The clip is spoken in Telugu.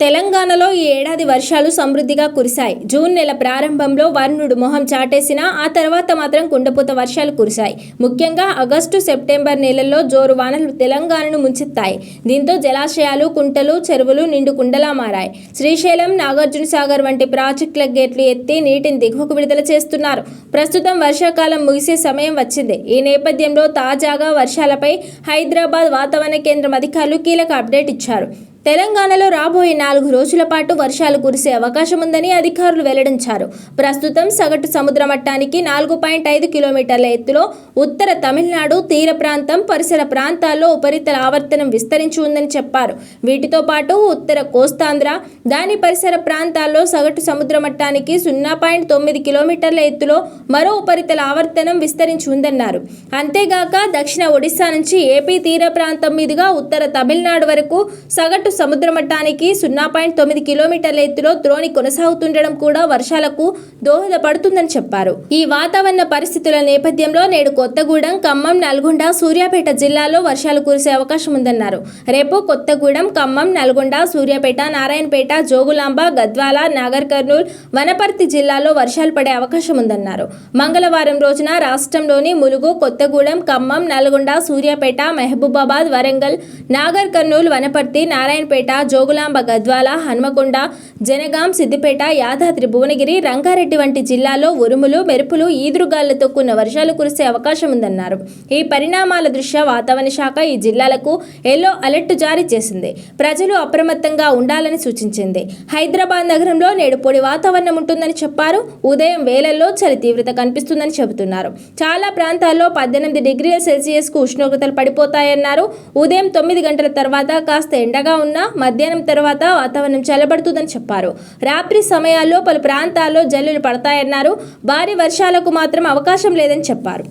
తెలంగాణలో ఈ ఏడాది వర్షాలు సమృద్ధిగా కురిశాయి. జూన్ నెల ప్రారంభంలో వరుణుడు మొహం చాటేసినా ఆ తర్వాత మాత్రం కుండపోత వర్షాలు కురిశాయి. ముఖ్యంగా ఆగస్టు సెప్టెంబర్ నెలల్లో జోరు వానలు తెలంగాణను ముంచెత్తాయి. దీంతో జలాశయాలు కుంటలు చెరువులు నిండు కుండలా మారాయి. శ్రీశైలం నాగార్జున సాగర్ వంటి ప్రాజెక్టుల గేట్లు ఎత్తి నీటిని దిగువకు విడుదల చేస్తున్నారు. ప్రస్తుతం వర్షాకాలం ముగిసే సమయం వచ్చింది. ఈ నేపథ్యంలో తాజాగా వర్షాలపై హైదరాబాద్ వాతావరణ కేంద్రం అధికారులు కీలక అప్డేట్ ఇచ్చారు. తెలంగాణలో రాబోయే నాలుగు రోజుల పాటు వర్షాలు కురిసే అవకాశం ఉందని అధికారులు వెల్లడించారు. ప్రస్తుతం సగటు సముద్ర మట్టానికి నాలుగు పాయింట్ ఐదు కిలోమీటర్ల ఎత్తులో ఉత్తర తమిళనాడు తీర ప్రాంతం పరిసర ప్రాంతాల్లో ఉపరితల ఆవర్తనం విస్తరించి ఉందని చెప్పారు. వీటితో పాటు ఉత్తర కోస్తాంధ్ర దాని పరిసర ప్రాంతాల్లో సగటు సముద్ర మట్టానికి సున్నా పాయింట్ తొమ్మిది కిలోమీటర్ల ఎత్తులో మరో ఉపరితల ఆవర్తనం విస్తరించి ఉందన్నారు. అంతేగాక దక్షిణ ఒడిశా నుంచి ఏపీ తీర ప్రాంతం మీదుగా ఉత్తర తమిళనాడు వరకు సగటు సముద్ర మట్టానికి సున్నా పాయింట్ తొమ్మిది కిలోమీటర్ల ఎత్తులో ద్రోణి కొనసాగుతుండడం కూడా వర్షాలకు దోహదపడుతుందని చెప్పారు. ఈ వాతావరణ పరిస్థితుల నేపథ్యంలో నేడు కొత్తగూడెం ఖమ్మం నల్గొండ సూర్యాపేట జిల్లాలో వర్షాలు కురిసే అవకాశం ఉందన్నారు. రేపు కొత్తగూడెం ఖమ్మం నల్గొండ సూర్యాపేట నారాయణపేట జోగులాంబ గద్వాల నాగర్ కర్నూల్ వనపర్తి జిల్లాలో వర్షాలు పడే అవకాశం ఉందన్నారు. మంగళవారం రోజున రాష్ట్రంలోని ములుగు కొత్తగూడెం ఖమ్మం నల్గొండ సూర్యాపేట మహబూబాబాద్ వరంగల్ నాగర్ కర్నూల్ వనపర్తి నారాయణ నారాయణపేట జోగులాంబ గద్వాల హన్మకొండ జనగాం సిద్దిపేట యాదాద్రి భువనగిరి రంగారెడ్డి వంటి జిల్లాల్లో ఉరుములు మెరుపులు ఈదురుగాలులతో కూడిన వర్షాలు కురిసే అవకాశం ఉందన్నారు. ఈ పరిణామాల దృష్ట్యా వాతావరణ శాఖ ఈ జిల్లాలకు ఎల్లో అలర్ట్ జారీ చేసింది. ప్రజలు అప్రమత్తంగా ఉండాలని సూచించింది. హైదరాబాద్ నగరంలో నేడు పొడి వాతావరణం ఉంటుందని చెప్పారు. ఉదయం వేళల్లో చలి తీవ్రత కనిపిస్తుందని చెబుతున్నారు. చాలా ప్రాంతాల్లో పద్దెనిమిది డిగ్రీల సెల్సియస్కు ఉష్ణోగ్రతలు పడిపోతాయన్నారు. ఉదయం తొమ్మిది గంటల తర్వాత కాస్త ఎండగా ఉన్న మధ్యాహ్నం తర్వాత వాతావరణం చల్లబడుతుందని చెప్పారు. రాత్రి సమయాల్లో పలు ప్రాంతాల్లో జల్లులు పడతాయన్నారు. భారీ వర్షాలకు మాత్రం అవకాశం లేదని చెప్పారు.